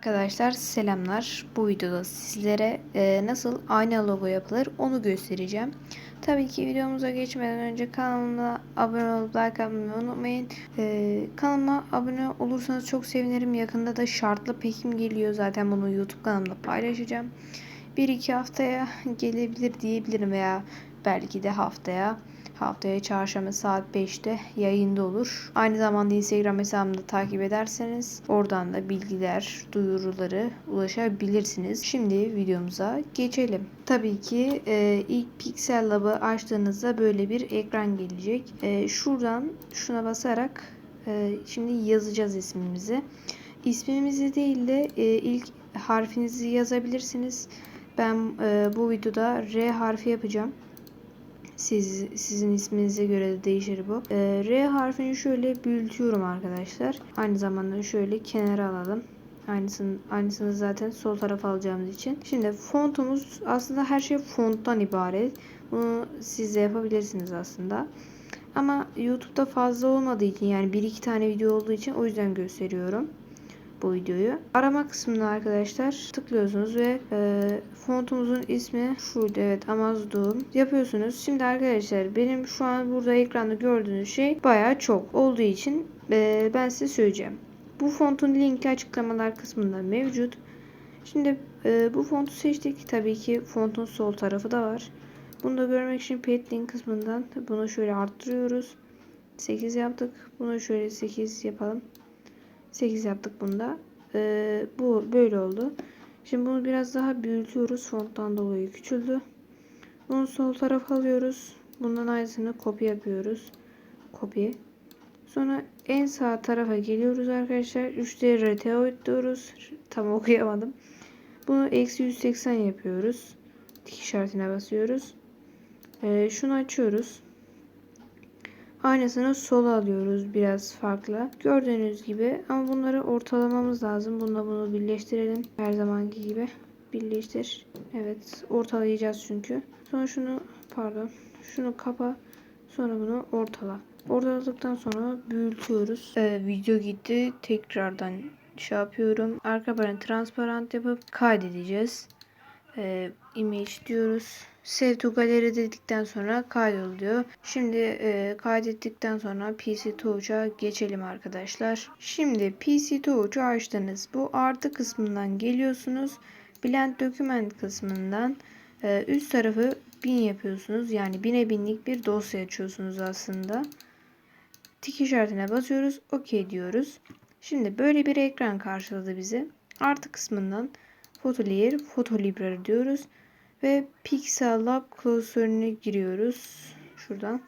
Arkadaşlar selamlar. Bu videoda sizlere e, nasıl ayna logo yapılır onu göstereceğim. Tabii ki videomuza geçmeden önce kanalıma abone olup like atmayı unutmayın. E, kanalıma abone olursanız çok sevinirim. Yakında da şartlı pekim geliyor. Zaten bunu YouTube kanalımda paylaşacağım. 1-2 haftaya gelebilir diyebilirim veya belki de haftaya. Haftaya çarşamba saat 5'te yayında olur. Aynı zamanda Instagram hesabımda takip ederseniz oradan da bilgiler, duyuruları ulaşabilirsiniz. Şimdi videomuza geçelim. Tabii ki e, ilk Pixel Lab'ı açtığınızda böyle bir ekran gelecek. E, şuradan şuna basarak e, şimdi yazacağız ismimizi. İsmimizi değil de e, ilk harfinizi yazabilirsiniz. Ben e, bu videoda R harfi yapacağım. Siz, sizin isminize göre de değişir bu. Ee, R harfini şöyle büyütüyorum arkadaşlar. Aynı zamanda şöyle kenara alalım. Aynısını, aynısını zaten sol tarafa alacağımız için. Şimdi fontumuz aslında her şey fonttan ibaret. Bunu siz de yapabilirsiniz aslında. Ama YouTube'da fazla olmadığı için yani bir iki tane video olduğu için o yüzden gösteriyorum bu videoyu. Arama kısmına arkadaşlar tıklıyorsunuz ve e, fontumuzun ismi şuydu evet Amazon yapıyorsunuz. Şimdi arkadaşlar benim şu an burada ekranda gördüğünüz şey bayağı çok olduğu için e, ben size söyleyeceğim. Bu fontun linki açıklamalar kısmında mevcut. Şimdi e, bu fontu seçtik. Tabii ki fontun sol tarafı da var. Bunu da görmek için pet link kısmından bunu şöyle arttırıyoruz. 8 yaptık. Bunu şöyle 8 yapalım. 8 yaptık bunda. Ee, bu böyle oldu. Şimdi bunu biraz daha büyütüyoruz. Fonttan dolayı küçüldü. Bunu sol tarafa alıyoruz. Bundan aynısını kopya yapıyoruz. Kopya. Sonra en sağ tarafa geliyoruz arkadaşlar. 3D rotate diyoruz. Tam okuyamadım. Bunu eksi 180 yapıyoruz. Dik işaretine basıyoruz. Ee, şunu açıyoruz. Aynısını sola alıyoruz biraz farklı. Gördüğünüz gibi ama bunları ortalamamız lazım. Bununla bunu birleştirelim. Her zamanki gibi birleştir. Evet ortalayacağız çünkü. Sonra şunu pardon şunu kapa. Sonra bunu ortala. Ortaladıktan sonra büyütüyoruz. Ee, video gitti. Tekrardan şey yapıyorum. Arka planı transparent yapıp kaydedeceğiz. Ee, image diyoruz. Save to Gallery dedikten sonra kaydoluyor. Şimdi e, kaydettikten sonra PC Touch'a geçelim arkadaşlar. Şimdi PC Touch'u açtınız. Bu artı kısmından geliyorsunuz. Blend Document kısmından e, üst tarafı 1000 yapıyorsunuz. Yani bine binlik bir dosya açıyorsunuz aslında. Tik işaretine basıyoruz. OK diyoruz. Şimdi böyle bir ekran karşıladı bizi. Artı kısmından Photo Layer, Photo Library diyoruz. Ve Pixel Lab klasörüne giriyoruz. Şuradan.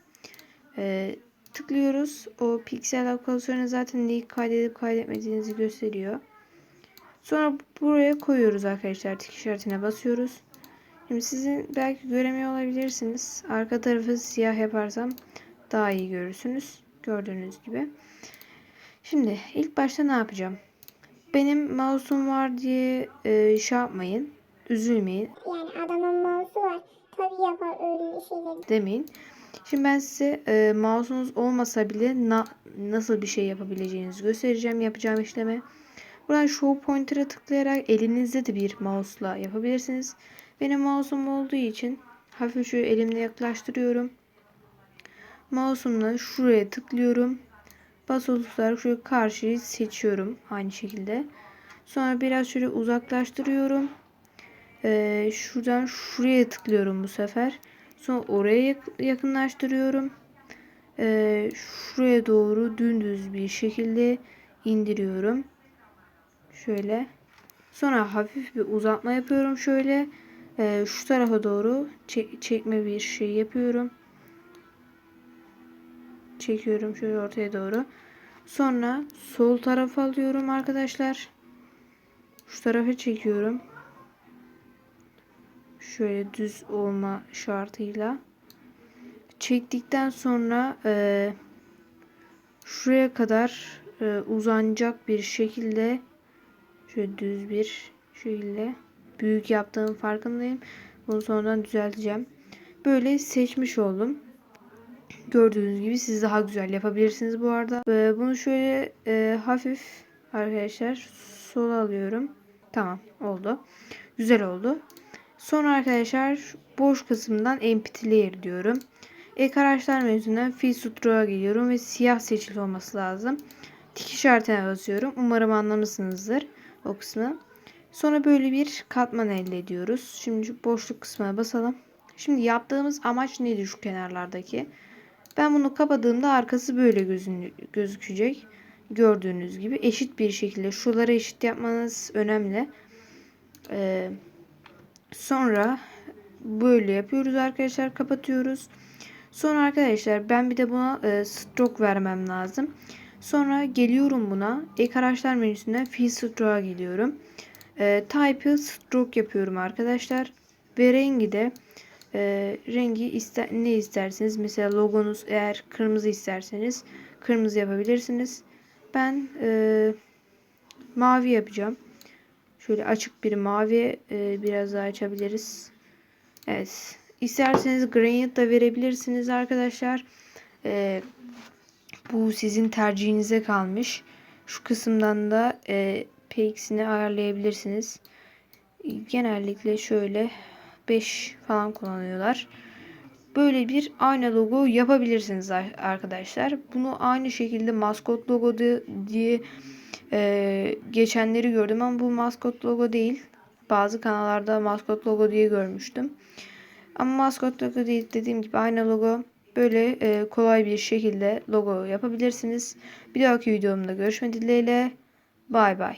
Ee, tıklıyoruz. O Pixel Lab klasörüne zaten neyi kaydedip kaydetmediğinizi gösteriyor. Sonra buraya koyuyoruz arkadaşlar. Tik işaretine basıyoruz. Şimdi sizin belki göremiyor olabilirsiniz. Arka tarafı siyah yaparsam daha iyi görürsünüz. Gördüğünüz gibi. Şimdi ilk başta ne yapacağım? Benim mouse'um var diye e, şey yapmayın. Üzülmeyin. Yani adamın mouse'u var. Tabii yapar öyle şeyleri. demeyin. Şimdi ben size e, mouse'unuz olmasa bile na, nasıl bir şey yapabileceğinizi göstereceğim yapacağım işleme. Buradan show pointer'a tıklayarak elinizde de bir mouse'la yapabilirsiniz. Benim mouse'um olduğu için hafif şu elimle yaklaştırıyorum. Mouse'umla şuraya tıklıyorum. Basılı tutarak şu karşıyı seçiyorum aynı şekilde. Sonra biraz şöyle uzaklaştırıyorum. Ee, şuradan şuraya tıklıyorum bu sefer. Sonra oraya yakınlaştırıyorum. Ee, şuraya doğru dümdüz bir şekilde indiriyorum. Şöyle. Sonra hafif bir uzatma yapıyorum şöyle. Ee, şu tarafa doğru çek çekme bir şey yapıyorum. Çekiyorum şöyle ortaya doğru. Sonra sol tarafa alıyorum arkadaşlar. Şu tarafa çekiyorum şöyle düz olma şartıyla çektikten sonra e, şuraya kadar e, uzanacak bir şekilde şöyle düz bir şekilde büyük yaptığım farkındayım. Bunu sonradan düzelteceğim. Böyle seçmiş oldum. Gördüğünüz gibi siz daha güzel yapabilirsiniz bu arada. E, bunu şöyle e, hafif arkadaşlar sola alıyorum. Tamam oldu. Güzel oldu. Sonra arkadaşlar boş kısımdan empty layer diyorum. Ek araçlar menüsünden fill stroke'a geliyorum ve siyah seçili olması lazım. Tik işaretine basıyorum. Umarım anlamışsınızdır o kısmı. Sonra böyle bir katman elde ediyoruz. Şimdi boşluk kısmına basalım. Şimdi yaptığımız amaç nedir şu kenarlardaki? Ben bunu kapadığımda arkası böyle gözükecek. Gördüğünüz gibi eşit bir şekilde şuraları eşit yapmanız önemli. Ee, sonra böyle yapıyoruz arkadaşlar kapatıyoruz. Sonra arkadaşlar ben bir de buna e, stroke vermem lazım. Sonra geliyorum buna. Ek araçlar menüsünden fill stroke'a geliyorum. E, type'ı stroke yapıyorum arkadaşlar. Ve rengi de e, rengi ister, ne isterseniz. Mesela logonuz eğer kırmızı isterseniz kırmızı yapabilirsiniz. Ben e, mavi yapacağım. Şöyle açık bir mavi e, biraz daha açabiliriz. Evet. İsterseniz gradient da verebilirsiniz arkadaşlar. E, bu sizin tercihinize kalmış. Şu kısımdan da e, px'ini ayarlayabilirsiniz. Genellikle şöyle 5 falan kullanıyorlar. Böyle bir aynı logo yapabilirsiniz ar- arkadaşlar. Bunu aynı şekilde maskot logo di- diye e, geçenleri gördüm ama bu maskot logo değil. Bazı kanallarda maskot logo diye görmüştüm. Ama maskot logo değil dediğim gibi aynı logo. Böyle e, kolay bir şekilde logo yapabilirsiniz. Bir dahaki videomda görüşmek dileğiyle. Bay bay.